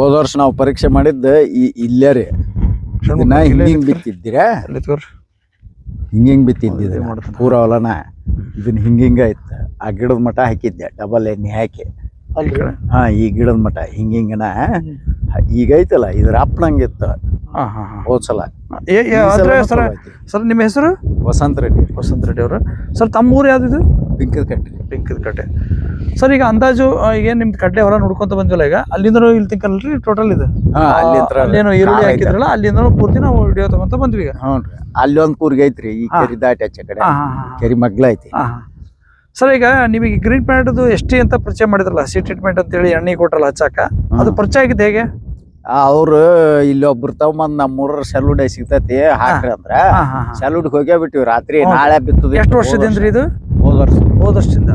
ಹೋದ ವರ್ಷ ನಾವು ಪರೀಕ್ಷೆ ಮಾಡಿದ್ದ ಈ- ಇಲ್ಲೇ ರೀ. ಇದನ್ನ ಹಿಂಗ್ ಹಿಂಗ್ ಬಿತ್ತಿದ್ದೀರಾ? ಹಿಂಗೆ ಹಿಂಗೆ ಹಿಂಗ್ ಹಿಂಗ್ ಬಿತ್ತಿದ್ದಿ ಇದು ಇದನ್ನ. ಮಾಡ್ತಾನೆ. ಪೂರ ಹೊಲನ ಇದನ್ನ ಹಿಂಗೆ ಹಿಂಗ ಆಯ್ತು. ಆ ಗಿಡದ ಮಠ ಹಾಕಿದ್ದೆ ಡಬಲ್ ಎಣ್ಣೆ ಹಾಕಿ. ಹಾ ಈ ಗಿಡದ ಮಠ ಹಿಂಗೆ ಹಿಂಗನ ಈಗ ಐತಲ್ಲ ಇದ್ರ ಹಾ ಹೋದ್ ಸಲ. ಸರ್ ಸರ್ ನಿಮ್ಮ ಹೆಸರು? ವಸಂತ ರೆಡ್ಡಿ ವಸಂತ ರೆಡ್ಡಿ ಅವರು. ಸರ್ ತಮ್ಮ ಊರು ಇದು? ಪಿಂಕದ ಕಟ್ಟೆ. ಪಿಂಕದ ಕಟ್ಟೆ. ಸರ್ ಈಗ ಅಂದಾಜು ಏನ್ ಏನು ನಿಮ್ದು ಕಡ್ಲೆ ಹೊರ ನೋಡ್ಕೊಂತ ಬಂದಿಲ್ಲ ಈಗ? ಅಲ್ಲಿಂದ ಇಲ್ಲಿ ತಿಂಕಲ್ರಿ ಟೋಟಲ್ ಇದು? ಅಲ್ಲೇನೋ ಈರುಳ್ಳಿ ಹಾಕಿದ್ರಲ್ಲ ಅಲ್ಲಿಂದ ಪೂರ್ತಿ ನಾವು ವಿಡಿಯೋ ತಗೊಂತ ಬಂದ್ವಿ ಈಗ. ಹ್ಞೂ ಅಲ್ಲಿ ಒಂದ್ ಕೂರ್ಗೆ ಐತ್ರಿ ಈ ಕೆರಿ ದಾಟಿ ಆಚೆ ಕಡೆ. ಕೆರಿ ಮಗ್ಲ ಐತಿ. ಸರ್ ಈಗ ನಿಮಗೆ ಗ್ರೀನ್ ಪ್ಯಾಂಟ್ದು ಎಷ್ಟಿ ಅಂತ ಪರಿಚಯ ಮಾಡಿದ್ರಲ್ಲ ಸಿ ಟ್ರೀಟ್ಮೆಂಟ್ ಅಂತ ಹೇಳಿ ಎಣ್ಣೆ ಕೊಟ್ರಲ್ಲ ಹಚ್ಚಾಕ? ಅದು ಪರಿಚಯ ಆಗಿದ್ದು ಹೇಗೆ? ಅವ್ರು ಇಲ್ಲಿ ಒಬ್ರು ತಗೊಂಬಂದ್ ನಮ್ಮೂರ ಸೆಲೂಡ್ ಸಿಗ್ತೈತಿ ಹಾಕ್ರಿ ಅಂದ್ರ. ಸೆಲೂಡ್ ಹೋಗೇ ಬಿಟ್ಟಿವಿ ರಾತ್ರಿ. ನಾಳೆ ಬಿತ್ತದ ಎಷ್ಟು ವರ್ಷದಿಂದ ಇದು? ವರ್ಷ ಹೋದ ವರ್ಷದಿಂದ.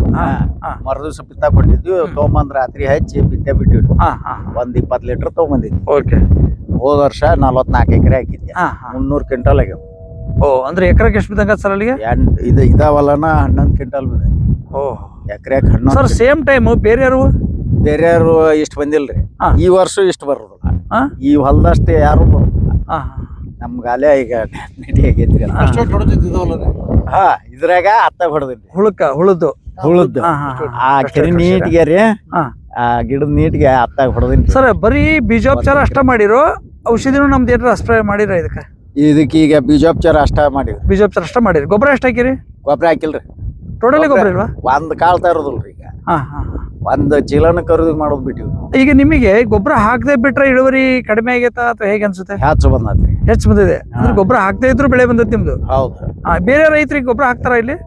ಮರದಿವ್ಸ ಬಿತ್ತ ಕೊಟ್ಟಿದ್ವಿ ತೊಗೊಂಬಂದ್ ರಾತ್ರಿ ಹಚ್ಚಿ ಬಿತ್ತೆ ಬಿಟ್ಟಿವಿ ಹಾ ಹಾ ಒಂದ್ ಇಪ್ಪತ್ತು ಲೀಟರ್ ತೊಗೊಂಬಂದಿದ್ವಿ. ಓಕೆ. ಹೋದ ವರ್ಷ ನಲ್ವತ್ನಾಲ್ಕು ಎಕರೆ ಹಾಕಿದ್ದೆ ಹಾ ಹಾ. ಮುನ್ನೂರ್ ಕ್ವಿಂಟಲ್ ಆಗ್ಯಾವ. ಓ ಅಂದ್ರೆ ಎಕರೆಗೆ ಎಷ್ಟು ಬಿದ್ದಂಗ ಸರ್ ಅಲ್ಲಿಗೆ? ಎಂಟ್ ಇದು ಇದಾವಲ್ಲನ ಹನ್ನೊಂದು ಕ್ವಿಂಟಲ್ ಬಿದ್ದ ಓ. ಎಕರೆಕ್ ಸರ್ ಹನ್ನೊಂದು ಸೇಮ್ ಟೈಮ್ ಬೇರೆಯವರು ಬೇರೆಯವರು ಇಷ್ಟು ಬಂದಿಲ್ರಿ. ಹಾ. ಈ ವರ್ಷ ಇಷ್ಟು ಬರೋದಿಲ್ಲ. ಹಾ. ಈ ಹೊಲದಷ್ಟೇ ಯಾರು ಬರೋದಿಲ್ಲ. ಹಾ ನಮ್ಗೆ ಅಲ್ಲೇ ಈಗ ನಡಿ ಆಗೈತ್ರಿ ಅಲ್ಲ. ಹಾ ಇದ್ರಾಗ ಅತ್ತ ಹೊಡೆದಿನ್ರಿ ಹುಳಕ್ಕ ಹುಳದ್ದು ಹುಳದ್ದು. ಆ ಕೆರೆ ನೀಟ್ಗೆ ರೀ ಹಾ. ಆ ಗಿಡದ ನೀಟ್ಗೆ ಅತ್ತ ಹೊಡೆದಿನ್ರಿ. ಸರ್ ಬರೀ ಬೀಜೋಪಚಾರ ಅಷ್ಟ ಮಾಡಿರೋ ಔಷಧಿನೂ ನಮ್ದು ಏನಾರ ಸ್ಪ್ರೇ ಮಾಡಿರ ಇದಕ್ಕೆ? ಇದಕ್ಕೆ ಈಗ ಬೀಜೋಪಚಾರ ಅಷ್ಟ ಮಾಡಿವಿ. ಬೀಜೋಪಚಾರ ಅಷ್ಟ ಮಾಡಿರಿ. ಗೊಬ್ಬರ ಎಷ್ಟು ಹಾಕಿರಿ? ಗೊಬ್ಬರ ಹಾಕಿಲ್ರಿ. ಟೋಟಲಿ ಗೊಬ್ಬರ ಇಲ್ವಾ? ಒಂದ್ ಕಾಳ್ ತರೋದಿಲ್ರಿ ಈಗ. ಹಾ ಹಾ. ಒಂದ್ ಚೀಲನ ಖರೀದಿ ಮಾಡೋದ್ ಬಿಟ್ಟಿವಿ ಈಗ ನಿಮಗೆ ಗೊಬ್ಬರ ಹಾಕದೆ ಬಿಟ್ರೆ ಇಳುವರಿ ಕಡಿಮೆ ಆಗೈತಾ ಅಥವಾ ಹೇಗೆ ಅನ್ಸುತ್ತೆ? ಹೆಚ್ಚು ಬಂದತ್ರಿ. ಹೆಚ್ಚು ಬಂದಿದೆ. ಅಂದ್ರೆ ಗೊಬ್ಬರ ಹಾಕದೇ ಇದ್ರು ಬೆಳೆ ಬಂದೈತಿ ನಿಮ್ದು? ಹೌದು. ಆ, ಬೇರೆ ರೈತರಿಗೆ ಗೊಬ್ಬರ ಹಾಕ್ತಾರ ಇಲ್ಲಿ?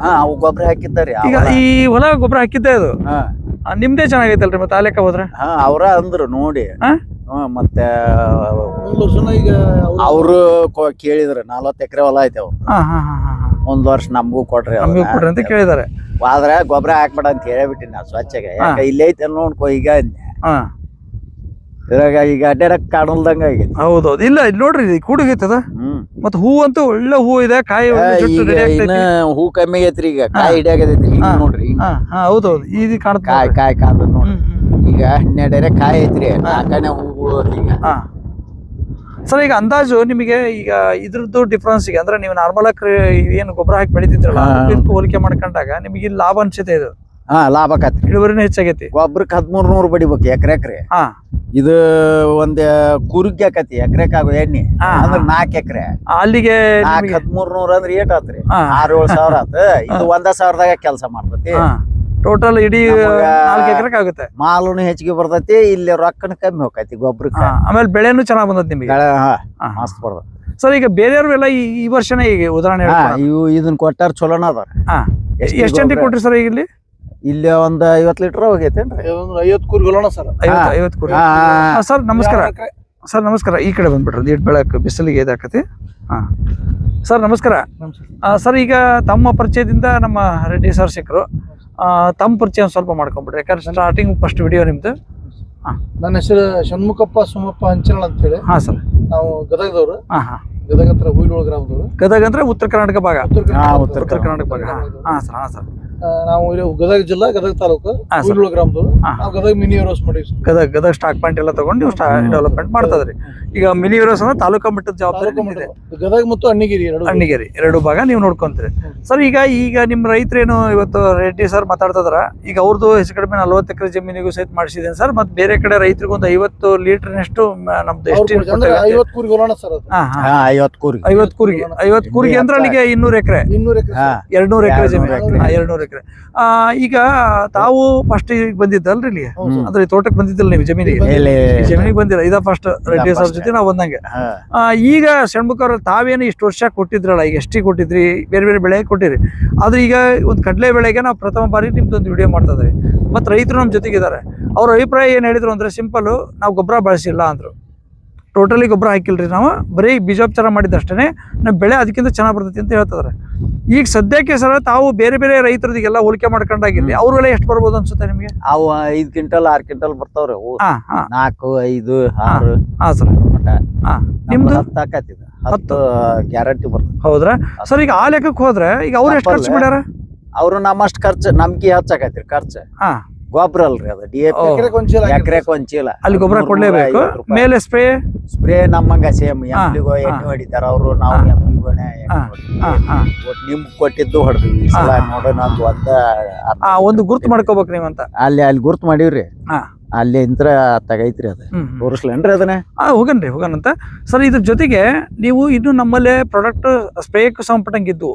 ಹಾ ಅವು ಗೊಬ್ಬರ ಹಾಕಿದ್ದಾರೆ ಈಗ ಈ ಹೊಲ ಗೊಬ್ಬರ ಹಾಕಿದ್ದೆ ಅದು? ಹಾ. ಆ, ನಿಮ್ದೇ ಚೆನ್ನಾಗೈತಲ್ರಿ ಮತ್ತೆ ಆ ಲೆಕ್ಕ ಹೋದ್ರೆ? ಹಾ ಅವ್ರ ಅಂದ್ರು ನೋಡಿ. ಹಾ? ಈಗ ಮತ್ತೆ ಅವರು ಕೇಳಿದ್ರು ನಲ್ವತ್ತು ಎಕರೆ ಹೊಲ ಐತೆ ಅವ್ರು ಹಾ ಹಾ ಹಾ ಹಾ ಹಾ. ಒಂದ್ ವರ್ಷ ನಮಗೂ ಕೊಡ್ರಿ ನಮಗೂ ಅದನ್ನ. ಕೊಡ್ರಿ ಅಂತ ಕೇಳಿದಾರೆ ಆದ್ರೆ ಗೊಬ್ಬರ ಹಾಕ್ಬೇಡ ಅಂತ ಹೇಳ್ಬಿಟ್ಟಿನಿ ನಾ ಸ್ವಚ್ಛಗೆ. ಯಾಕೆ ಇಲ್ಲಿ ಐತೆ ನೋಡ್ಕೊ ಈಗ. ಹಾ. ಇದ್ರಾಗ ಈಗ ಅಡ್ಡಾಡಕ್ ಕಾಣಲ್ದಂಗ ಆಗೈತಿ ಹೌದೌದು. ಇಲ್ಲ ಇಲ್ಲಿ ನೋಡ್ರಿ ಇದು ಮತ್ತ ಹ್ಮ್. ಮತ್ತೆ ಹೂ ಅಂತೂ ಒಳ್ಳೆ ಹೂ ಇದೆ ಕಾಯಿ ಆ, ಒಳ್ಳೆ ಜುಟ್ಟು ಈಗ ready ಇನ್ನ ಹೂ ಕಮ್ಮಿ ಐತ್ರಿ ಈಗ. ಕಾಯಿ ಹಿಡಿಯಾಗತೈತಿ ಹಿಂಗ್ ಹಾ. ನೋಡ್ರಿ. ಹಿಂಗ್. ಹಾ ಹಾ ಹೌದೌದು. ಇದು ಕಾಣುತ್ತೆ ಕಾಯಿ. ಕಾಯಿ ಕಾದ ನೋಡ್ರಿ. ಹ್ಮ್ ಹ್ಮ್ ಈಗ ಹನ್ನೆರಡರೆ ಕಾಯಿ ಐತ್ರಿ ನಾಲ್ಕನೇ ಹೂಗಳು ಈಗ ಹಾ. ಸರ್ ಈಗ ಅಂದಾಜು ನಿಮಗೆ ಈಗ ಇದ್ರದ್ದು ಡಿಫ್ರೆನ್ಸ್ ಈಗ ಅಂದ್ರೆ ನೀವು ನಾರ್ಮಲ್ ಆಗಿ ಏನು ಗೊಬ್ಬರ ಹಾಕಿ ಬೆಳಿತಿದ್ರಲ್ಲ. ಹೋಲಿಕೆ ಮಾಡ್ಕೊಂಡಾಗ ನಿಮಗೆ ಇಲ್ಲಿ ಲಾಭ ಅನ್ಸುತ್ತೆ ಇದು. ಹಾ ಲಾಭ ಆಕತಿ ಇಳುವರಿನೂ ಹೆಚ್ಚಾಗೈತಿ. ಗೊಬ್ಬರಕ್ಕೆ ಹದಿಮೂರು ನೂರು ಬಡಿಬೇಕು ಎಕರೆ ಎಕರೆ ಹಾ. ಇದು ಒಂದ್ ಕುರುಗಿ ಆಕತಿ ಎಕರೆಕ್ ಆಗೋ ಎಣ್ಣೆ. ಅಂದ್ರೆ. ನಾಲ್ಕ್ ಎಕರೆ. ಅಲ್ಲಿಗೆ ಹದಿಮೂರ್ ನೂರ ಅಂದ್ರ ಏಟ್ ಆತ್ರಿ. ಆರ್ ಏಳ್ ಸಾವಿರ ಆತ. ಇದು ಒಂದ ಸಾವಿರದಾಗ ಕೆಲಸ ಮಾಡ್ತತಿ. ಟೋಟಲ್ ಇಡೀ ನಾಲ್ಕು ಎಕರೆಕ್ ಆಗುತ್ತೆ. ಮಾಲೂನು ಹೆಚ್ಚಿಗೆ ಬರ್ತೈತಿ ಇಲ್ಲಿ ರೊಕ್ಕನ ಕಮ್ಮಿ ಹೋಗೈತಿ ಗೊಬ್ಬರ ಹಾ, ಆಮೇಲೆ ಬೆಳೆನೂ ಚೆನ್ನಾಗ್ ಬಂದತ್ ನಿಮಗೆ. ಹಾ, ಹಾ, ಹಾ. ಮಸ್ತ್ ಬರ್ತದ. ಸರ್ ಈಗ ಬೇರೆಯವ್ರೆಲ್ಲ ಈ ಈ ವರ್ಷನೇ ಈಗ ಉದಾಹರಣೆ. ಇವು ಇದನ್ನ ಕೊಟ್ಟಾರ ಚಲೋನ ಅದ ಹಾ ಎಷ್ಟು ಗಂಟೆ ಕೊಟ್ರಿ ಸರ್ ಈಗ ಇಲ್ಲಿ? ಇಲ್ಲಿ ಒಂದ್ ಐವತ್ ಲೀಟರ್ ಹೋಗೈತೇನ್ರಿ? ಐವತ್ ಸರ್. ಐವತ್ ಕೂರ್ ಸರ್ ನಮಸ್ಕಾರ. ಸರ್ ನಮಸ್ಕಾರ. ಈ ಕಡೆ ಬಂದ್ಬಿಟ್ರಿ ಇಟ್ ಬೆಳಕು ಬಿಸಿಲಿಗೆ ಇದಾಕತಿ. ಹಾ. ಸರ್ ನಮಸ್ಕಾರ. ಸರ್ ಈಗ ತಮ್ಮ ಪರಿಚಯದಿಂದ ನಮ್ಮ ರೆಡ್ಡಿ ಸರ್ ಸಿಕ್ಕರು ತಮ್ಮ ಪರಿಚಯ ಒಂದ್ ಸ್ವಲ್ಪ ಮಾಡ್ಕೊಂಬಿಡ್ರಿ. ಯಾಕಂದ್ರೆ ಸ್ಟಾರ್ಟಿಂಗ್ ಫಸ್ಟ್ ವಿಡಿಯೋ ನಿಮ್ದು. ನನ್ನ ಹೆಸರು ಷಣ್ಮುಖಪ್ಪ ಸೋಮಪ್ಪ ಹಂಚನಾಳ್ ಅಂತ ಹೇಳಿ ಹಾ ಸರ್. ನಾವು ಗದಗದವರು. ಹಾಂ ಹಾಂ. ಗದಗ ಹತ್ರ ಹುಯಿಲೋಳ ಗ್ರಾಮದವರು. ಗದಗ ಅಂದ್ರೆ ಉತ್ತರ ಕರ್ನಾಟಕ ಭಾಗ. ಉತ್ತರ ಹಾ, ಕರ್ನಾಟಕ ಉತ್ತರ ಉತ್ತರ ಕರ್ನಾಟಕ ಭಾಗ. ಹಾಂ ಹಾ ಸರ್ ಹಾಂ ಸರ್. ನಾವು ಇಲ್ಲಿ ಗದಗ ಜಿಲ್ಲಾ ಗದಗ ತಾಲೂಕು ಹಾ, ಸರ್. ಹುಯಿಲೋಳ ಗ್ರಾಮದವ್ರು. ಹಾ. ನಾವು ಗದಗ ಮಿನಿ ರೋಸ್ ಮಾಡಿವಿ sir. Gadag Gadag stock point ಎಲ್ಲ ತಗೊಂಡು ನೀವು ಡೆವಲಪ್ಮೆಂಟ್ ಮಾಡ್ತದ್ರಿ. ಈಗ ಮಿನಿ ವಿರೋಸ್ ಅಂದ್ರೆ ತಾಲೂಕಾ ಮಟ್ಟದ ಜವಾಬ್ದಾರಿ ತಾಲೂಕು ನಿಮ್ದಿದೆ. ಮಟ್ಟ. ಗದಗ ಮತ್ತು ಅಣ್ಣಿಗಿರಿ ಎರಡು. ಅಣ್ಣಿಗೇರಿ ಎರಡು ಭಾಗ ನೀವು ನೋಡ್ಕೊಂತೀರಿ. ಸರ್ ಈಗ ಈಗ ನಿಮ್ಮ ರೈತರೇನು ಇವತ್ತು ರೆಡ್ಡಿ ಸರ್ ಮಾತಾಡ್ತದ್ರ ಈಗ ಅವ್ರದ್ದು ಹೆಚ್ಚು ಕಡಿಮೆ ನಲ್ವತ್ತು ಎಕರೆ ಜಮೀನಿಗೂ ಸಹಿತ ಮಾಡಿಸಿದ್ದೇನೆ ಸರ್ ಮತ್ತೆ ಬೇರೆ ಕಡೆ ರೈತರಿಗೆ ಒಂದು ಐವತ್ತು ಲೀಟರ್ನಷ್ಟು ನಮ್ದು ಅವ್ರು ಎಷ್ಟು ಕೊಡ್ತಾರೆ. ಅಂದ್ರೆ ಐವತ್ತು ಕೂರ್ಗೊಳ್ಳೋಣ ಸರ್ ಅದು. ಹಾ ಹಾ. ಹಾ ಐವತ್ ಕೂರ್ಗಿ. ಐವತ್ತು ಕೂರಿಗೆ ಐವತ್ತು ಕೂರಿಗೆ ಅಂದ್ರೆ ಅಲ್ಲಿಗೆ ಇನ್ನೂರು ಎಕರೆ. ಇನ್ನೂರು ಎಕರೆ ಹಾ. ಎರಡ್ನೂರು ಎಕರೆ ಎರಡ್ನೂರು ಜಮೀನು. ಎಕ್ರೆ. ಎಕರೆ. ಎರಡ್ನೂರು ಆ ಈಗ ತಾವು ಫಸ್ಟ್ ಈಗ ಬಂದಿದ್ದಲ್ರಿ ಇಲ್ಲಿ. ಅಂದ್ರೆ ಈ ತೋಟಕ್ಕೆ ಬಂದಿದ್ದಿಲ್ಲ ನೀವು ಜಮೀನಿಗೆ? ಜಮೀನಿಗೆ ಬಂದಿಲ್ಲ. ಇದ ಫಸ್ಟ್ ರೆಡ್ಡಿ ಸರ್ ಜೊತೆ ನಾವು ಬಂದಂಗೆ. ಆ, ಈಗ ಷಣ್ಮುಖ ಅವ್ರ ತಾವೇನು ಇಷ್ಟು ವರ್ಷ ಕೊಟ್ಟಿದ್ರಲ್ಲ ಈಗ ಎಷ್ಟಿ ಕೊಟ್ಟಿದ್ರಿ? ಬೇರೆ ಬೇರೆ ಬೆಳೆ ಕೊಟ್ಟಿರಿ. ಆದ್ರೆ ಈಗ ಒಂದು ಕಡಲೆ ಬೆಳೆಗೆ ನಾವು ಪ್ರಥಮ ಬಾರಿ ನಿಮ್ದು ಒಂದು ವಿಡಿಯೋ ಮಾಡ್ತಾ ಇದ್ರಿ ಮತ್ತು ರೈತರು ನಮ್ಮ ಜೊತೆಗಿದ್ದಾರೆ. ಅವ್ರ ಅಭಿಪ್ರಾಯ ಏನು ಹೇಳಿದ್ರು ಅಂದ್ರೆ ಸಿಂಪಲ್ ನಾವು ಗೊಬ್ಬರ ಬಳಸಿಲ್ಲ ಅಂದ್ರು. ಟೋಟಲಿ ಗೊಬ್ಬರ ಹಾಕಿಲ್ರಿ ನಾವು. ಬರೀ ಬೀಜೋಪಚಾರ ಮಾಡಿದ್ದಷ್ಟೇ ನಮ್ಮ ಬೆಳೆ ಅದಕ್ಕಿಂತ ಚೆನ್ನಾಗಿ ಬರ್ತೈತಿ ಅಂತ ಹೇಳ್ತಾರೆ. ಈಗ ಸದ್ಯಕ್ಕೆ ಸರ್ ತಾವು ಬೇರೆ ಬೇರೆ ರೈತರದಿಗೆಲ್ಲ ಹೋಲಿಕೆ ಮಾಡ್ಕೊಂಡಾಗಿರ್ಲಿ ಅವ್ರಿಗೆಲ್ಲ ಎಷ್ಟು ಬರ್ಬೋದು ಅನ್ಸುತ್ತೆ ನಿಮಗೆ? ಅವು ಐದ್ ಕ್ವಿಂಟಲ್ ಆರು ಕ್ವಿಂಟಲ್ ಬರ್ತಾವ್ರಿ ಅವು. ಹಾ ಹಾ. ನಾಲ್ಕು ಐದು ಆರು. ಹಾ ಸರ್. ನಿಮ್ದು ಹತ್ತು ಗ್ಯಾರಂಟಿ ಬರ್ತದೆ ಹೌದ್ರಾ? ಸರ್ ಈಗ ಆ ಲೆಕ್ಕಕ್ಕೆ ಹೋದ್ರೆ ಈಗ ಅವ್ರು ಎಷ್ಟು ಖರ್ಚು. ಮಾಡ್ಯಾರ? ಅವ್ರು ನಮ್ಮಷ್ಟು ಖರ್ಚು ನಮ್ಗೆ ಹೆಚ್ಚಾಕೈತ್ರಿ ಖರ್ಚು. ಹಾ. ಗೊಬ್ಬರ ಅಲ್ರಿ ಅದು ಡಿ ಎ. ಎಕ್ರೆ ಒಂದ್ ಚೀಲ ಎಕರೆಕ್ ಒಂದ್ ಚೀಲ ಅಲ್ಲಿ ಗೊಬ್ಬರ ಕೊಡ್ಲೇಬೇಕು ಐವತ್ತು ರೂಪಾಯಿ. ಮೇಲೆ ಸ್ಪ್ರೇ ಸ್ಪ್ರೇ ನಮ್ಮಂಗ ಸೇಮ್ ಹಾ, ಎಮ್ಲಿಗೋ ಎಣ್ಣೆ ಹಾ. ಹೊಡಿತಾರ ಅವರು ನಾವು ಹಾ. ಎಮ್ಲಿಗೋನೆ ಹಾ, ಹಾ ಹಾ ನಿಮ್ ಕೊಟ್ಟಿದ್ದು ಹೊಡೆದ್ವಿ ಈ ಸಲ ಹಾ. ನೋಡೋಣ ಅಂತ ಒಂದ ಆ ಒಂದು ಗುರ್ತು ಮಾಡ್ಕೋಬೇಕು ನೀವಂತ ಅಲ್ಲಿ ಅಲ್ಲಿ ಗುರ್ತು ಮಾಡೀವ್ರಿ ಹಾ. ಅಲ್ಲಿ ಇಂತ್ರ ತಗೈತ್ರಿ ಅದ. ತೋರಿಸ್ಲೇನ್ರಿ ಅದನ್ನ? ಆ ಹೋಗನ್ರಿ ಹೋಗನಂತ ಸರ್ ಇದ್ರ ಜೊತೆಗೆ ನೀವು ಇನ್ನು ನಮ್ಮಲ್ಲೇ ಪ್ರಾಡಕ್ಟ್ ಸ್ಪೇಕ್ ಸಂಪಟಂಗಿದ್ದು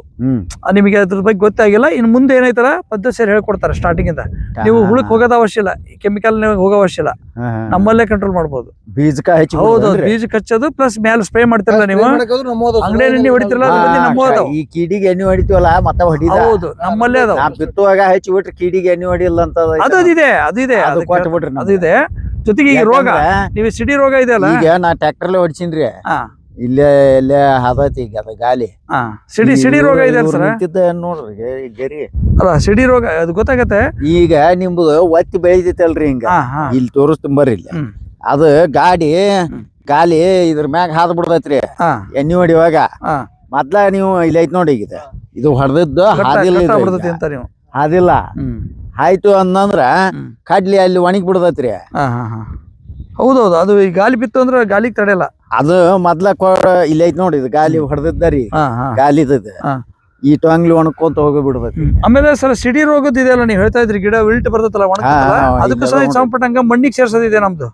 ನಿಮಗೆ ಅದ್ರ ಬಗ್ಗೆ ಗೊತ್ತಾಗಿಲ್ಲ. ಇನ್ನು ಮುಂದೆ ಏನೈತಲ್ಲ ಪದ್ಧತಿ ಸೇರಿ ಹೇಳ್ಕೊಡ್ತಾರೆ ಸ್ಟಾರ್ಟಿಂಗ್ ಇಂದ ನೀವು ಹುಳಕ್ ಹೋಗೋದ ಅವಶ್ಯ ಇಲ್ಲ. ಕೆಮಿಕಲ್ ಹೋಗೋ ಅವಶ್ಯ ಇಲ್ಲ. ನಮ್ಮಲ್ಲೇ ಕಂಟ್ರೋಲ್ ಮಾಡ್ಬೋದು. ಬೀಜಕ ಹಚ್ಚಿ ಹೌದು ಬೀಜ ಕಚ್ಚೋದು ಪ್ಲಸ್ ಮೇಲೆ ಸ್ಪ್ರೇ ಮಾಡ್ತಿರಲ್ಲ ನೀವು? ಅಂಗಡಿಯಲ್ಲಿ ಎಣ್ಣೆ ಹೊಡಿತಿರಲ್ಲ ನಮ್ಮ. ಈ ಕೀಡಿಗೆ ಎಣ್ಣೆ ಹೊಡಿತೀವಲ್ಲ ಮತ್ತೆ ಹೊಡಿದ? ಹೌದು ನಮ್ಮಲ್ಲೇ ಅದಾವ. ಬಿತ್ತುವಾಗ ಹಚ್ಚಿ ಬಿಟ್ರೆ ಕೀಡಿಗೆ ಎಣ್ಣೆ ಹೊಡಿಲ್ಲ ಅಂತ. ಅದು ಅದಿದೆ ಅದು ಇದೆ ಅದು ಅದು ಕೊಟ್ಟು ಬಿಡ್ರಿ ಅದು ಇದೆ. ಜೊತೆಗೆ ಈಗ ರೋಗ. ಯಾಕಂದ್ರೆ ನೀವು ಸಿಡಿ ರೋಗ ಇದೆ ಅಲ್ಲ ಈಗ ನಾ ಟ್ರ್ಯಾಕ್ಟರ್ಲೆ ಹೊಡ್ಸಿನ್ರಿ ಹಾ. ಇಲ್ಲೇ ಇಲ್ಲೇ ಹದೈತಿ ಈಗ ಅದ ಗಾಲಿ. ಹಾ. ಸಿಡಿ ಸಿಡಿ ರೋಗ ಇದೆ ಸರ್? ನಿಂತಿದ್ದ ನೋಡ್ರಿ ಗೆ- ಗೆರಿ. ಅಲ್ಲ ಸಿಡಿ ರೋಗ ಅದು ಗೊತ್ತಾಗತ್ತೆ? ಈಗ ನಿಮ್ದು ಒತ್ತಿ ಬೆಳಿತೈತಲ್ರಿ ಹಿಂಗ. ಹಾ ಹಾ. ಇಲ್ಲಿ ತೋರಿಸ್ತೀನಿ ಇಲ್ಲ. ಹ್ಮ್. ಅದು ಗಾಡಿ ಗಾಲಿ ಇದ್ರ ಮ್ಯಾಗ ಹಾದ್ ಬಿಡ್ತೈತ್ರಿ ಹಾ. ಎಣ್ಣೆ ಹೊಡಿಯುವಾಗ ಹಾ. ಮೊದ್ಲ ನೀವು ಇಲ್ಲಿ ಐತ್ ನೋಡಿ ಈಗ. ಇದು. ಇದು ಹೊಡೆದದ್ದು ಕಟ್ಟ- ಹಾದಿಲ್ಲ ಕಟ್ಟ ಇದು ಬಿಡ್ತೈತಿ ಅಂತ ನೀವು. ಹಾದಿಲ್ಲ. ಹ್ಮ್. ಆಯ್ತು ಅಂದ್ರ ಕಡ್ಲಿ ಅಲ್ಲಿ ಒಣಗಿ ಬಿಡದತ್ರಿ ಹಾ ಹಾ ಹಾ. ಹೌದೌದು ಅದು ಈ ಗಾಳಿ ಬಿತ್ತು ಅಂದ್ರೆ ಗಾಳಿಗೆ ತಡೆಯಲ್ಲ. ಅದು ಮೊದ್ಲ ಕೊಡ ಇಲ್ಲಿ ಐತ್ ನೋಡಿ ಇದು ಗಾಲಿ ಹೊಡೆದದ್ದರಿ ಗಾಲಿ. ಈ ಟೊಂಗ್ಲಿ ಒಣಕೊಂತ ಹೋಗಿ ಬಿಡ್ಬೇಕು ಆಮೇಲೆ ಸರ್ ಸಿಡಿ ರೋಗದ ಇದೆಯಲ್ಲ ನೀವು ಹೇಳ್ತಾ ಇದ್ರಿ ಗಿಡ ವಿಲ್ಟ್ ಬರ್ತದಲ್ಲ ಹಾ, ಅದಕ್ಕೂ ಸಹ ಸಂಪಟ್ಟಂಗ ಮಣ್ಣಿಗೆ ಸೇರ್ಸೋದಿದೆ ನಮ್ದು.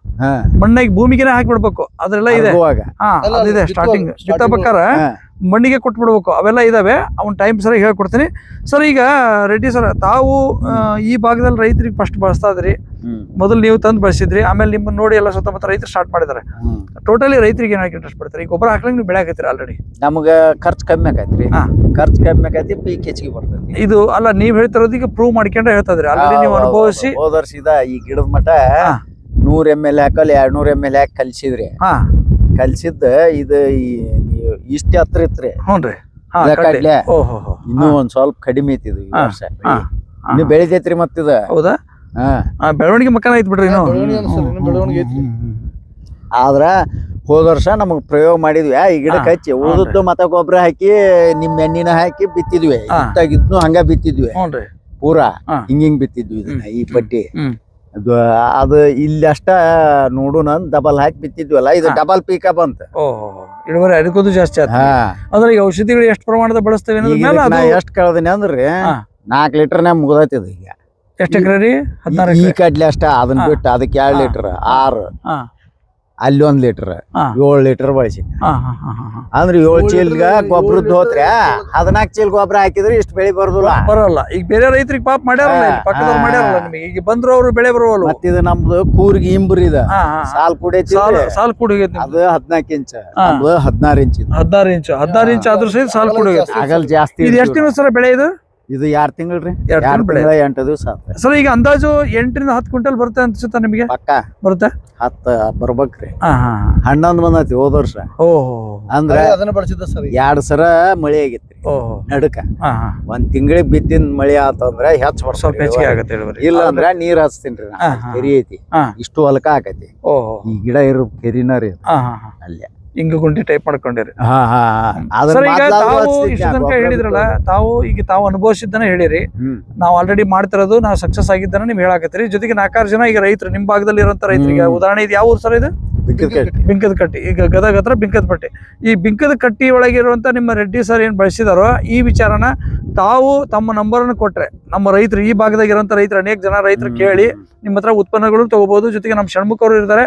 ಮಣ್ಣಿಗೆ ಭೂಮಿಗೆನೆ ಹಾಕ್ಬಿಡ್ಬೇಕು ಅದ್ರೆಲ್ಲ ಇದೆ. ಅರ್ಗುವಾಗ. ಹಾ ಅದಿದೆ ಸ್ಟಾರ್ಟಿಂಗ್ ಬಿಟ್ಟ ಹಾ. ಮಣ್ಣಿಗೆ ಕೊಟ್ಬಿಡ್ಬೇಕು. ಅವೆಲ್ಲ ಇದಾವೆ. ಅವ್ನ ಟೈಮ್ ಸರ್ ಹೇಳ್ಕೊಡ್ತೀನಿ. ಸರ್ ಈಗ ರೆಡ್ಡಿ ಸರ್ ತಾವು ಈ ಭಾಗದಲ್ಲಿ ರೈತರಿಗೆ ಫಸ್ಟ್ ಬಳಸ್ತಾ ಇದ್ರಿ ಮೊದಲು ನೀವು ತಂದು ಬಳಸಿದ್ರಿ. ಆಮೇಲೆ ನಿಮ್ಮ ನೋಡಿ ಎಲ್ಲ ಸುತ್ತಮುತ್ತ ರೈತರು ಸ್ಟಾರ್ಟ್ ಮಾಡಿದ್ದಾರೆ. ಟೋಟಲಿ ರೈತರಿಗೆ ಏನಾಗಿ ಇಂಟ್ರೆಸ್ಟ್ ಪಡ್ತಾರೆ ಈಗ ಗೊಬ್ಬರ ಹಾಕ್ಲಂಗೆ ನೀವು ಬೆಳೆ ಹಾಕತ್ತೀರಿ ಆಲ್ರೆಡಿ ನಮ್ಗೆ ಖರ್ಚು ಕಮ್ಮಿ ಆಗೈತ್ರಿ. ಹಾ. ಖರ್ಚು ಕಮ್ಮಿ ಆಕೈತಿ ಪೀಕ್ ಹೆಚ್ಚಿಗೆ ಬರ್ತೈತಿ. ಇದು ಅಲ್ಲ ನೀವು ಹೇಳ್ತಿರೋದು ಈಗ ಪ್ರೂವ್ ಮಾಡ್ಕೊಂಡ್ರೆ ಹೇಳ್ತಾ ಇದ್ರಿ ಆಲ್ರೆಡಿ ನೀವು ಹೌದ್ ಅನುಭವಿಸಿ. ಹೋದರ್ಸಿದ ವರ್ಷ ಇದ ಈ ಗಿಡದ ಮಟ್ಟ. ನೂರ್ ಎಂ ಎಲ್ ಹಾಕಲ್ ಎರಡ್ ನೂರ್ ಎಂ ಎಲ್ ಹಾಕಿ ಕಲ್ಸಿದ್ರಿ. ಹಾ. ಕಲ್ಸಿದ್ದ ಇದು ಈ ಇಷ್ಟ ಹತ್ರ ಇತ್ರಿ ಹ್ಞೂನ್ರಿ ಕಡ್ಲೆ. ಓಹೋ. ಇನ್ನೂ ಒಂದ್ ಸ್ವಲ್ಪ ಕಡಿಮೆ ಐತಿ ಇದು ಈ. ವರ್ಷ. ಇನ್ನು ಬೆಳಿತೈತ್ರಿ ಮತ್ತಿದ ಹೌದಾ ಹಾ ಆ, ಬೆಳವಣಿಗೆ ಮಕ್ಕಳ ಐತ್ ಬಿಡ್ರಿ ಇನ್ನು ಆದ್ರ ಹೋದ ವರ್ಷ ನಮಗ್ ಪ್ರಯೋಗ ಮಾಡಿದ್ವಿ ಆ, ಈ ಗಿಡಕ್ಕೆ. ಹಚ್ಚಿ ಉಳಿದದ್ದು ಮತ್ತ ಗೊಬ್ಬರ ಹಾಕಿ ನಿಮ್ ಎಣ್ಣಿನ ಹಾಕಿ ಬಿತ್ತಿದ್ವಿ. ಇದ್ನು ಹಂಗ ಬಿತ್ತಿದ್ವಿ ಹ್ಞೂನ್ರಿ ಪೂರಾ ಹಿಂಗಿಂಗ್ ಹಿಂಗ್ ಹಿಂಗ್ ಬಿತ್ತಿದ್ವಿ ಇದನ್ನ ಈ ಪಟ್ಟಿ. ಅದು ಇಲ್ಲಿ ಅಷ್ಟ ನಾನು ಡಬಲ್ ಹಾಕಿ ಬಿತ್ತಿದ್ವಲ್ಲ ಇದು ಡಬಲ್ ಪೀಕ ಬಂತ ಇಳುವರಿ ಅದಕ್ಕೂ ಜಾಸ್ತಿ ಅದ್ರಾಗ ಹಾ. ಅಂದ್ರೆ ಈಗ ಔಷಧಿಗಳು ಎಷ್ಟು ಪ್ರಮಾಣದ ಬಳಸ್ತೇವೆ ಎಷ್ಟು ನಾಲ್ಕು ಕಳ್ದಿನಿ ಅಂದ್ರಿ ಹಾ. ಲೀಟರ್ ನೇ ಮುಗ್ದೈತಿ ಇದು ಈಗ. ಎಷ್ಟು ಎಕರೆ ರೀ ಹದಿನಾರು ಈ ಕಡ್ಲಿ ಅಷ್ಟ ಅದನ್ನ. ಬಿಟ್ಟು ಅದಕ್ಕೆ ಎರಡು ಲೀಟರ್ ಆರು. ಅಲ್ಲಿ ಒಂದ್ ಲೀಟರ್ ಏಳು ಲೀಟರ್ ಬಳಸಿ. ಅಂದ್ರೆ ಏಳ್ ಚೀಲ ಚೀಲ್ಗ ಗೊಬ್ಬರದ್ ಹೋತ್ರಿ ಹದಿನಾಲ್ಕು ಚೀಲ್ ಗೊಬ್ಬರ ಹಾಕಿದ್ರೆ ಇಷ್ಟು ಬೆಳೆ ಬರೋದಿಲ್ಲ. ಬರಲ್ಲ. ಈಗ ಬೇರೆ ರೈತರಿಗೆ ಪಾಪ ಮಾಡ್ಯಾರಲ್ಲ ಇಲ್ಲಿ ಪಕ್ಕದವ್ರು ಹಾ. ಮಾಡ್ಯಾರಲ್ಲ ನಿಮಗೆ. ಈಗ ಬಂದ್ರು ಅವ್ರು ಬೆಳೆ ಬರುವಲ್ಲ ಮತ್ತೆ ಇದು ನಮ್ದು ಕೂರ್ಗಿ ಇಂಬ್ರಿ ಇದ. ಸಾಲ್ ಕುಡಿ ಸಾಲ್ ಕುಡಿ ಅದು ಹದಿನಾಲ್ಕು ಇಂಚ್. ಅದು ಹದಿನಾರು ಇಂಚ್ ಇದು. ಹದಿನಾರು ಇಂಚು. ಹದಿನಾರು ಇಂಚು ಆದ್ರೂ ಸಹಿತ ಸಾಲ್ ಕುಡಿ ಆಗಲ್ ಜಾಸ್ತಿ ಇದು ಎಷ್ಟು ದಿವಸ ಸರ ಬೆಳೆ ಇದು? ಇದು ಎರಡ್ ತಿಂಗಳ್ರಿ ಎರಡ್ ತಿಂಗಳು ಬೆಳೆ. ತಿಂಗಳ ಎಂಟು ದಿವಸ ಆತ ಸರ್ ಈಗ ಅಂದಾಜು ಎಂಟರಿಂದ ಹತ್ತು ಕ್ವಿಂಟಲ್ ಬರುತ್ತೆ ಅನ್ಸುತ್ತಾ ನಿಮಗೆ? ಪಕ್ಕ. ಬರುತ್ತೆ? ಹತ್ತ ಬರ್ಬೇಕ್ರಿ ಹಾ ಹಾ ಹನ್ನೊಂದ್ ಬಂದೈತಿ ಹೋದ ವರ್ಷ. ಓಹೋ. ಅಂದ್ರ ಅದನ್ನ ಬಳಸಿದ್ದ ಸರ್. ಎರಡ್ ಸರ ಮಳೆ ಆಗೈತ್ರಿ ಓಹೋ. ನಡುಕ. ಹಾ ಹಾ. ಒಂದ್ ತಿಂಗಳಿಗೆ ಬಿದ್ದಿನ ಮಳೆ ಆತಂದ್ರೆ ಹೆಚ್ಚ ವರ್ಷ ಹೆಚ್ಚಿಗೆ ಆಗುತ್ತೆ ಇಳುವರಿ. ಇಲ್ಲ ಅಂದ್ರೆ ನೀರ್ ಹಚ್ತೀನಿ. ಹಾ, ಹಾ. ಕೆರಿ ಐತಿ. ಹಾ. ಇಷ್ಟು ಹೊಲಕ ಆಕೈತಿ ಓಹೋ. ಈ ಗಿಡ ಇರೋ ಕೆರಿನ ರೀ ಹಾ ಹಾ ಹಾ. ಅಲ್ಲೇ. ಹಿಂಗ ಗುಂಡಿ ಟೈಪ್ ಮಾಡ್ಕೊಂಡಿರಿ. ಹಾ ಹಾ ಹಾ. ಅದನ್ನ ಸರ್ ಈಗ ತಾವು ಇಷ್ಟು ತನಕ ಹೇಳಿದ್ರಲ್ಲ ತಾವು ಈಗ ತಾವು ಅನುಭವಿಸಿದ್ದನ್ನ ಹೇಳಿರಿ. ನಾವು ಆಲ್ರೆಡಿ ಮಾಡ್ತಿರೋದು ನಾವು ಸಕ್ಸಸ್ ಆಗಿದ್ದನ್ನ ನೀವು ಹೇಳಾಕತ್ತೀರಿ. ಜೊತೆಗೆ ನಾಲ್ಕಾರು ಜನ ಈಗ ರೈತರು ನಿಮ್ಮ ಭಾಗದಲ್ಲಿ ಇರೋಂಥ ರೈತರಿಗೆ. ಉದಾಹರಣೆ ಇದು ಯಾವ ಊರು ಸರ್ ಇದು. ಬಿಂಕದ ಕಟ್ಟಿ. ಈಗ ಗದಗ ಹತ್ರ ಬಿಂಕದ ಪಟ್ಟಿ. ಈ ಬಿಂಕದ ಕಟ್ಟಿ ಒಳಗಿರುವಂತ ನಿಮ್ಮ ರೆಡ್ಡಿ ಸರ್ ಏನ್ ಬಳಸಿದಾರೋ ಈ ವಿಚಾರನ ತಾವು ತಮ್ಮ ನಂಬರನ್ನು ಕೊಟ್ರೆ ನಮ್ಮ ರೈತರು ಈ ಭಾಗದಾಗ ಇರುವಂತ ರೈತರು ಅನೇಕ ಜನ ರೈತರು ಕೇಳಿ ನಿಮ್ಮ ಹತ್ರ ಉತ್ಪನ್ನಗಳು ತಗೋಬಹುದು ಜೊತೆಗೆ ನಮ್ಮ ಷಣ್ಮುಖ ಅವರು ಇರ್ತಾರೆ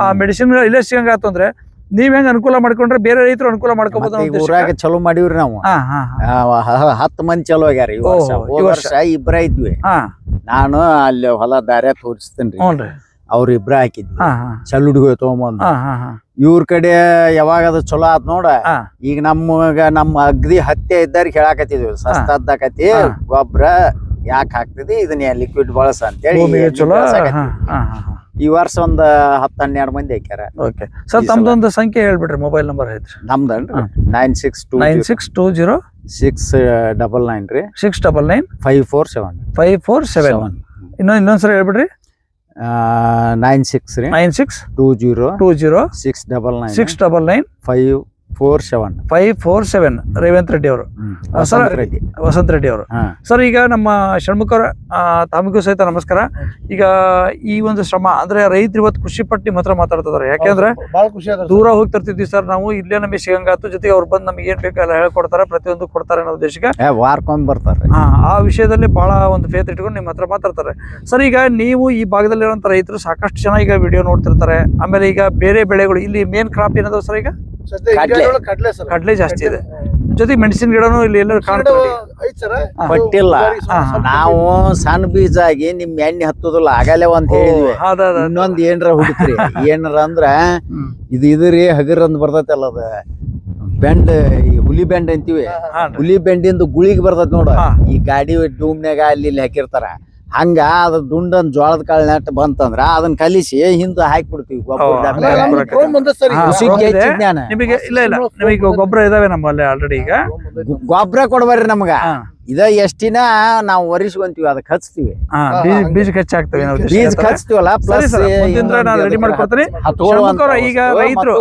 ಆ ಮೆಡಿಸಿನ್ ಇಲ್ಲೇ ಸಿಗಂಗಾತು ಅಂದ್ರೆ ನೀವ್ ಹೆಂಗ್ ಅನುಕೂಲ ಮಾಡ್ಕೊಂಡ್ರೆ ಬೇರೆ ರೈತರು ಅನುಕೂಲ ಮಾಡ್ಕೋಬಹುದು ಊರಾಗ ಚಲೋ ಮಾಡಿವ್ರಿ ನಾವು. ಹಾ ಹಾ ಹಾ. ಆ, ಹ- ಹತ್ತ್ ಮಂದಿ ಚಲೋ ಆಗ್ಯಾರ ಈ ವರ್ಷ. ಓಹೋ, ಈ ಹೋದ ವರ್ಷ. ವರ್ಷ ಇಬ್ರ ಇದ್ವಿ. ಹಾ. ನಾನು ಅಲ್ಲಿ ಹೊಲ ದಾರ್ಯ ತೋರಿಸ್ತೇನ್ರಿ ಹ್ಞೂನ್ರಿ. ಅವ್ರ ಇಬ್ರ ಹಾಕಿದ್ವಿ. ಹಾ ಹಾ. ಚಲ್ಲುಡ್ಗ ತಗೊಂಬಂದ್ ಹಾ ಹಾ ಹಾ. ಇವ್ರ ಕಡೆ ಯಾವಾಗ ಅದು ಚಲೋ ಆತ್ ನೋಡ. ಹಾ. ಈಗ ನಮ್ಮಗ ನಮ್ಮ ಅಗ್ದಿ ಹತ್ತೆ ಇದ್ದಾರ ಹೇಳಾಕತ್ತಿದ್ವಿ. ಸಸ್ತಾದ್ದಾಕತಿ ಹಾ. ಗೊಬ್ಬರ ಯಾಕೆ ಹಾಕ್ತಿದಿ? ಇದನ್ನ ಲಿಕ್ವಿಡ್ ಬಳಸ ಅಂತೇಳಿ ಚಲೋ? ಈ ವರ್ಷ ಒಂದ್ ಹತ್ತು ಹನ್ನೆರಡು ಮಂದಿ ಹಾಕ್ಯಾರ. Okay sir. ತಮ್ದೊಂದು ಸಂಖ್ಯೆ ಹೇಳ್ಬಿಡ್ರಿ ಮೊಬೈಲ್ ನಂಬರ್ ಐತ್ರಿ ನಮ್ದನ್ರಿ ಅಲ್ರಿ nine six two nine six two zero six double nine ರೀ. Six double nine five four seven five four seven one ಇನ್ನೊಂದು ಇನ್ನೊಂದ್ಸರಿ ಹೇಳ್ಬಿಡ್ರಿ. ನೈನ್ ಸಿಕ್ಸ್ ರೀ. Nine six two zero two zero six double nine six double nine five four seven. Five four seven Revanth Reddy ಅವರು. ವಸಂತ ರೆಡ್ಡಿ. ವಸಂತ್ ರೆಡ್ಡಿ ಅವರು. Sir ಈಗ ನಮ್ಮ ಷಣ್ಮುಖರ ತಮಗೂ ಸಹಿತ ನಮಸ್ಕಾರ. ಈಗ ಈ ಒಂದು ಶ್ರಮ ಅಂದ್ರೆ ರೈತರು ಇವತ್ತು ಖುಷಿ ಪಟ್ಟು ನಿಮ್ಮ ಹತ್ರ ಮಾತಾಡ್ತಿದಾರೆ. ಯಾಕೆಂದ್ರೆ ಬಹಳ ಖುಷಿ ಅದ ದೂರ ಹೋಗಿ ತರ್ತಿದ್ವಿ ಸರ್ ನಾವು ಇಲ್ಲೇ ನಮಗೆ ಸಿಗಂಗಾತು ಜೊತೆಗೆ ಅವ್ರು ಬಂದು ನಮಗೆ ಏನ್ ಬೇಕು ಎಲ್ಲ ಹೇಳ್ಕೊಡ್ತಾರೆ ಪ್ರತಿಯೊಂದು ಕೊಡ್ತಾರೆ ಅನ್ನೋ ಉದ್ದೇಶಕ್ಕೆ. ವಾರ್ಕೊಂಡ್ ಬರ್ತಾರೆ. ಹಾ ಆ ವಿಷಯದಲ್ಲಿ ಬಹಳ ಒಂದು ಫೇತ್ ಇಟ್ಕೊಂಡು ನಿಮ್ಮ ಹತ್ರ ಮಾತಾಡ್ತಾರೆ. ಸರ್ ಈಗ ನೀವು ಈ ಭಾಗದಲ್ಲಿರುವಂತ ರೈತರು ಸಾಕಷ್ಟು ಜನ ಈಗ ವಿಡಿಯೋ ನೋಡ್ತಿರ್ತಾರೆ. ಆಮೇಲೆ ಈಗ ಬೇರೆ ಬೆಳೆಗಳು ಇಲ್ಲಿ ಮೇನ್ ಕ್ರಾಪ್ ಏನದ ಸರ್ ಈಗ? ಕಡ್ಲೆ. ಹಿಂಗಾರಿಯೊಳಗೆ ಕಡ್ಲೆ ಸರ್. ಕಡ್ಲೆ ಜಾಸ್ತಿ ಇದೆ. ಜೊತೆ ಮೆಣಸಿನ ಗಿಡನೂ ಇಲ್ಲಿ ಎಲ್ಲರೂ. ಕೊಟ್ಟಿಲ್ಲ. ನಾವು ಸಣ್ಣ ಬೀಜ ಆಗಿ ನಿಮ್ ಎಣ್ಣೆ ಹತ್ತುದಿಲ್ಲ ಆಗಲೇ ಒಂದ್ ಹೇಳಿದ್ವಿ. ಇನ್ನೊಂದ್ ಏನ್ರ ಹುಡುಕ್ರಿ. ಏನರ ಅಂದ್ರ ಇದು ಇದ್ರಿ ಹಗರ್ ಅಂದ್ ಬರ್ತೈತಲ್ಲ ಅದ. ಬೆಂಡ್ ಈ ಹುಲಿ ಬೆಂಡ್ ಅಂತೀವಿ. ಹುಲಿ ಬೆಂಡಿಂದ ಗುಳಿಗ್ ಬರ್ತೈತಿ ನೋಡ. ಈ ಗಾಡಿ ಡೂಮ್ನ್ಯಾಗ ಅಲ್ಲಿ ಇಲ್ಲಿ ಹಾಕಿರ್ತಾರ. ಹಂಗ ಅದ್ ದುಂಡನ್ ಜೋಳದ ಕಾಳು ನೆಟ್ ಬಂತಂದ್ರ ಅದನ್ನ ಕಲಿಸಿ ಹಿಂದ ಹಾಕಿಬಿಡ್ತೀವಿ ನಿಮಗೆ ಇಲ್ಲ ಇಲ್ಲ. ನಿಮಗೆ ಗೊಬ್ಬರ ಇದಾವೆ ನಮ್ಮಲ್ಲಿ ಆಲ್ರೆಡಿ ಈಗ. ಗೊಬ್ಬರ ಕೊಡ್ಬಾರ್ರಿ ನಮ್ಗ. ಇದ ಎಷ್ಟಿನ ನಾವು ಒರಿಸ್ಕೊಂತೀವಿ ಅದಕ್ಕೆ ಹಚ್ತೀವಿ. ಬೀಜ ಖರ್ಚು ಏನೋ ಬೀಜ ಸರಿ ಪ್ಲಸ್ ನಾನು ರೆಡಿ ಮಾಡ್ಕೊಡ್ತೀನಿ ಷಣ್ಮುಖವ್ರ ಈಗ ರೈತರು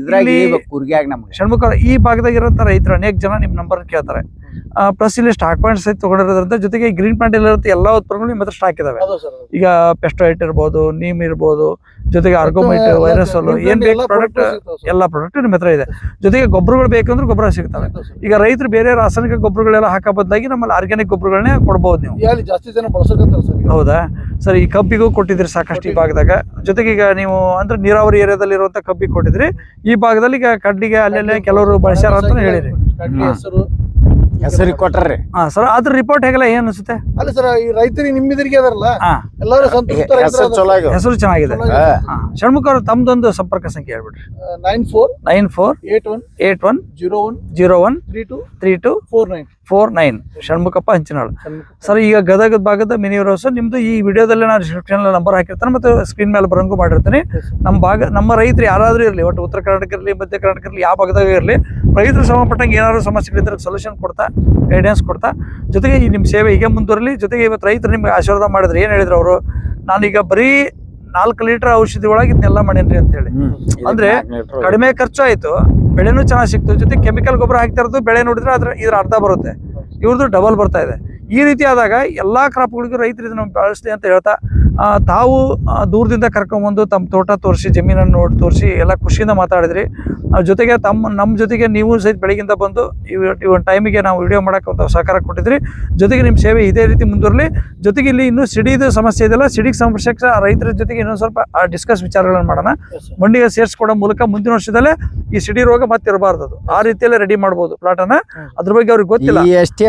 ಇದ್ರಾಗ ಕುರ್ಗ್ಯಾಗ ನಮ್ಗೆ. ಷಣ್ಮುಖ ಈ ಭಾಗದಾಗ ಇರೋಂಥ ರೈತರು ಅನೇಕ ಜನ ನಿಮ್ ನಂಬರ್ ಕೇಳ್ತಾರೆ. ಪ್ಲಸ್ ಇಲ್ಲಿ ಸ್ಟಾಕ್ ಪಾಯಿಂಟ್ ಸಹಿತ ತಗೊಂಡಿರೋದ್ರಿಂದ ಜೊತೆಗೆ ಗ್ರೀನ್ ಪ್ಲಾಂಟ್ ಇರುತ್ತೆ ಎಲ್ಲಾ ಉತ್ಪನ್ನಗಳು ಮತ್ತೆ ಹತ್ರ ಸ್ಟಾಕ್ ಇದಾವೆ. ಈಗ ಪೆಸ್ಟೋಯಿಟ್ ಇರ್ಬೋದು ನೀಮ್ ಇರ್ಬೋದು ಜೊತೆಗೆ ಆರ್ಗೋಮೈಟ್ ವೈರಸ್ ಏನ್ ಬೇಕು ಪ್ರಾಡಕ್ಟ್ ಎಲ್ಲಾ ಪ್ರಾಡಕ್ಟ್ ನಿಮ್ಮ ಹತ್ರ ಇದೆ. ಜೊತೆಗೆ ಗೊಬ್ಬರಗಳು ಬೇಕಂದ್ರೆ ಗೊಬ್ಬರ ಸಿಗ್ತವೆ. ಈಗ ರೈತರು ಬೇರೆ ರಾಸಾಯನಿಕ ಗೊಬ್ಬರಗಳೆಲ್ಲ ಹಾಕೋ ಬದಲಾಗಿ ನಮ್ಮಲ್ಲಿ ಆರ್ಗ್ಯಾನಿಕ್ ಗೊಬ್ಬರಗಳನ್ನೇ ಕೊಡ್ಬೋದು ನೀವು. ಇಲ್ಲಿ ಜಾಸ್ತಿ ಜನ ಬಳಸಕತ್ತಾರ ಸರ್ ಹೌದಾ? ಸರ್ ಈ ಕಬ್ಬಿಗೂ ಕೊಟ್ಟಿದ್ರಿ ಸಾಕಷ್ಟು ಈ ಭಾಗದಾಗ. ಜೊತೆಗೆ ಈಗ ನೀವು ಅಂದ್ರೆ ನೀರಾವರಿ ಏರಿಯಾದಲ್ಲಿ ಇರುವಂತ ಕಬ್ಬಿಗೆ ಕೊಟ್ಟಿದ್ರಿ ಈ ಭಾಗದಲ್ಲಿ ಈಗ ಕಡ್ಡಿಗೆ ಅಲ್ಲೆಲ್ಲ ಕೆಲವರು ಬಳಸ್ಯಾರ ಅಂತ ಹೇಳಿರಿ. ಕಡ್ಲೆ ಹಾ. ಹೆಸರು ಹೆಸರಿಗೆ ಕೊಟ್ರಿ ಹಾ ಸರ್ ಅದ್ರ ರಿಪೋರ್ಟ್ ಹೇಗಲ್ಲ ಏನ್ ಅನ್ಸುತ್ತೆ? ಅಲ್ಲ ಸರ್ ಈ ರೈತರಿಗೆ ನಿಮ್ಮಿದ್ರಿಗೆ ಅದಾರಲ್ಲ ಹಾ. ಎಲ್ಲರೂ ಸಂತುಷ್ಟ ಹೆಸರು ಚಲೋ ಆಗ್ಯಾವ. ಹೆಸರು ಚೆನ್ನಾಗಿದೆ. ಹಾ. ಷಣ್ಮುಖ ಅವ್ರ ತಮ್ದೊಂದು ಸಂಪರ್ಕ ಸಂಖ್ಯೆ ಹೇಳ್ಬಿಡ್ರಿ. Nine four nine four eight one eight one zero one zero one three two three two four nine four nine Shanmukhappa Hanchinalu. Sir ಈಗ ಗದಗದ ಭಾಗದ ಮಿನಿ ರೋಸ್ ನಿಮ್ದು ಈ ವಿಡಿಯೋದಲ್ಲಿ ನಾನು ಡಿಸ್ಕ್ರಿಪ್ಷನ್ ನಂಬರ್ ಹಾಕಿರ್ತಾನೆ ಮತ್ತು ಸ್ಕ್ರೀನ್ ಮೇಲೆ ಬರಂಗೂ ಮಾಡಿರ್ತೀನಿ. ನಮ್ಮ ಭಾಗ ನಮ್ಮ ರೈತರು ಯಾರಾದರೂ ಇರಲಿ ಒಟ್ಟು ಉತ್ತರ ಕರ್ನಾಟಕ ಇರಲಿ ಮಧ್ಯ ಕರ್ನಾಟಕ ಇರಲಿ ಯಾವ ಭಾಗದಾಗ ಇರಲಿ ರೈತರು ಸಂಬಂಧಪಟ್ಟಂಗೆ ಏನಾದ್ರು ಸಮಸ್ಯೆಗಳಿದ್ರೆ ಸೊಲ್ಯೂಷನ್ ಕೊಡ್ತಾ ಗೈಡೆನ್ಸ್ ಕೊಡ್ತಾ ಜೊತೆಗೆ ಈ ನಿಮ್ಮ ಸೇವೆ ಹೀಗೆ ಮುಂದುವರಲಿ ಜೊತೆಗೆ ಇವತ್ತು ರೈತರು ನಿಮ್ಗೆ ಆಶೀರ್ವಾದ ಮಾಡಿದ್ರೆ ಏನು ಹೇಳಿದ್ರು ಅವರು? ನಾನೀಗ ಬರೀ ನಾಲ್ಕು ಲೀಟರ್ ಔಷಧಿ ಒಳಗೆ ಇದನ್ನೆಲ್ಲ ಮಾಡೇನ್ರಿ ಅಂತ ಹೇಳಿ ಅಂದ್ರೆ ಕಡಿಮೆ ಖರ್ಚು ಆಯ್ತು ಬೆಳೆನೂ ಚೆನ್ನಾಗಿ ಸಿಕ್ತು ಜೊತೆ ಕೆಮಿಕಲ್ ಗೊಬ್ಬರ ಹಾಕ್ತಾ ಇರೋದು ಬೆಳೆ ನೋಡಿದ್ರೆ ಅದ್ರ ಇದ್ರ ಅರ್ಧ ಬರುತ್ತೆ. ಇವ್ರದ್ದು ಡಬಲ್ ಬರ್ತಾ ಇದೆ. ಈ ರೀತಿ ಆದಾಗ ಎಲ್ಲಾ ಕ್ರಾಪ್ಗಳಿಗೂ ರೈತರು ಇದನ್ನ ಬಳಸ್ಲಿ ಅಂತ ಹೇಳ್ತಾ ತಾವು ಆ, ದೂರದಿಂದ ಕರ್ಕೊಂಬಂದು ತಮ್ಮ ತೋಟ ತೋರಿಸಿ ಜಮೀನನ್ನು ನೋಡಿ ತೋರಿಸಿ ಎಲ್ಲ ಖುಷಿಯಿಂದ ಮಾತಾಡಿದ್ರಿ. ಜೊತೆಗೆ ತಮ್ಮ ನಮ್ಮ ಜೊತೆಗೆ ನೀವು ಸಹಿತ ಬೆಳಗಿಂದ ಬಂದು ಈ ಒಂದು ಟೈಮಿಗೆ ನಾವು ವಿಡಿಯೋ ಮಾಡೋಕೆ ಒಂದು ಸಹಕಾರ ಕೊಟ್ಟಿದ್ರಿ. ಜೊತೆಗೆ ನಿಮ್ಮ ಸೇವೆ ಇದೇ ರೀತಿ ಮುಂದುವರಲಿ. ಜೊತೆಗೆ ಇಲ್ಲಿ ಇನ್ನೂ ಸಿಡಿದು ಸಮಸ್ಯೆ ಇದೆಯಲ್ಲ ಸಿಡಿಗೆ ಸಂಪರ್ಕ ರೈತರ ಜೊತೆಗೆ ಇನ್ನೊಂದು ಸ್ವಲ್ಪ ಡಿಸ್ಕಸ್ ವಿಚಾರಗಳನ್ನು ಮಾಡೋಣ. ಮಂಡಿಗೆ ಸೇರಿಸ್ಕೊಡೋ ಮೂಲಕ ಮುಂದಿನ ವರ್ಷದಲ್ಲೇ ಈ ಸಿಡಿ ರೋಗ ಮತ್ತೆ ಇರಬಾರ್ದು ಆ ರೀತಿಯಲ್ಲೇ ರೆಡಿ ಮಾಡ್ಬೋದು ಪ್ಲಾಟನ್ನ ಅನ್ನ. ಅದ್ರ ಬಗ್ಗೆ ಅವ್ರಿಗೆ ಗೊತ್ತಿಲ್ಲ. ಎಷ್ಟಿ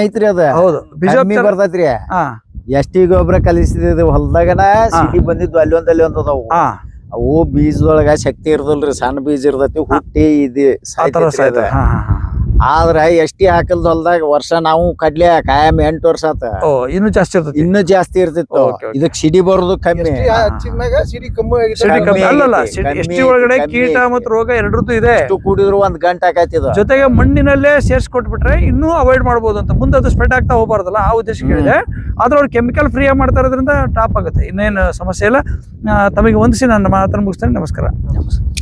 ಐತ್ರಿ ಅದ? ಹೌದು. ಬಿಜೆಪಿ ಬಿಜಾಪುರ ಬರ್ತೈತ್ರಿ. ಹಾ. ಎಷ್ಟಿ ಗೊಬ್ಬರ ಕಲಿಸಿದ ಹೊಲ್ದಾಗನ ಸಿಟಿ ಬಂದಿದ್ದು ಅಲ್ಲಿ ಒಂದ್ ಅಲ್ಲಿ ಒಂದು ಅದಾವು. ಅವು ಬೀಜದೊಳಗ ಶಕ್ತಿ ಇರ್ದಲ್ರಿ ಸಣ್ಣ ಬೀಜ ಇರ್ತೈತಿ ಹುಟ್ಟಿ ಇದು ಸಾಯ್ತೈತ್ರಿ ಅದ. ಆದ್ರ ಎಷ್ಟಿ ಹಾಕಲ್ದ ಹೊಲ್ದಾಗ ವರ್ಷ ನಾವು ಕಡ್ಲೆ ಕಾಯಂ ಎಂಟು ವರ್ಷ ಆತ. ಓ ಇನ್ನೂ ಜಾಸ್ತಿ ಇರ್ತದೆ ಇನ್ನು ಜಾಸ್ತಿ ಇರ್ತಿತ್ತು. ಇದಕ್ ಸಿಡಿ ಬರೋದು ಕಮ್ಮಿ. ಸಿಡಿ ಕಮ್ಮಿ ಅಲ್ಲಲ್ಲ ಎಷ್ಟಿ ಒಳಗಡೆ ಕೀಟ. ಮತ್ತು ರೋಗ ಎರಡರದ್ದು ಇದೆ. ಕುಡಿದ್ರು ಒಂದ್ ಗಂಟೆ ಆಕೈತಿದ ಜೊತೆಗೆ ಮಣ್ಣಿನಲ್ಲೇ ಸೇರ್ಸ್ಕೊಟ್ಬಿಟ್ರೆ ಇನ್ನೂ ಅವಾಯ್ಡ್ ಮಾಡ್ಬೋದು ಅಂತ. ಮುಂದೆ ಅದು ಸ್ಪ್ರೆಡ್ ಆಗ್ತಾ ಹೋಗ್ಬಾರ್ದಲ್ಲ ಆ ಉದ್ದೇಶ ಕೇಳಿದೆ ಆದ್ರೆ ಅವ್ರು ಕೆಮಿಕಲ್ ಫ್ರೀ ಆಗಿ ಮಾಡ್ತಾ ಇರೋದ್ರಿಂದ ಟಾಪ್ ಆಗುತ್ತೆ. ಇನ್ನೇನು ಸಮಸ್ಯೆ ಇಲ್ಲ. ತಮಗೆ ಹೊಂದಿಸಿ ನನ್ನ ಮಾತನ್ನು ಮುಗಿಸ್ತೇನೆ. ನಮಸ್ಕಾರ. ನಮಸ್ಕಾರ.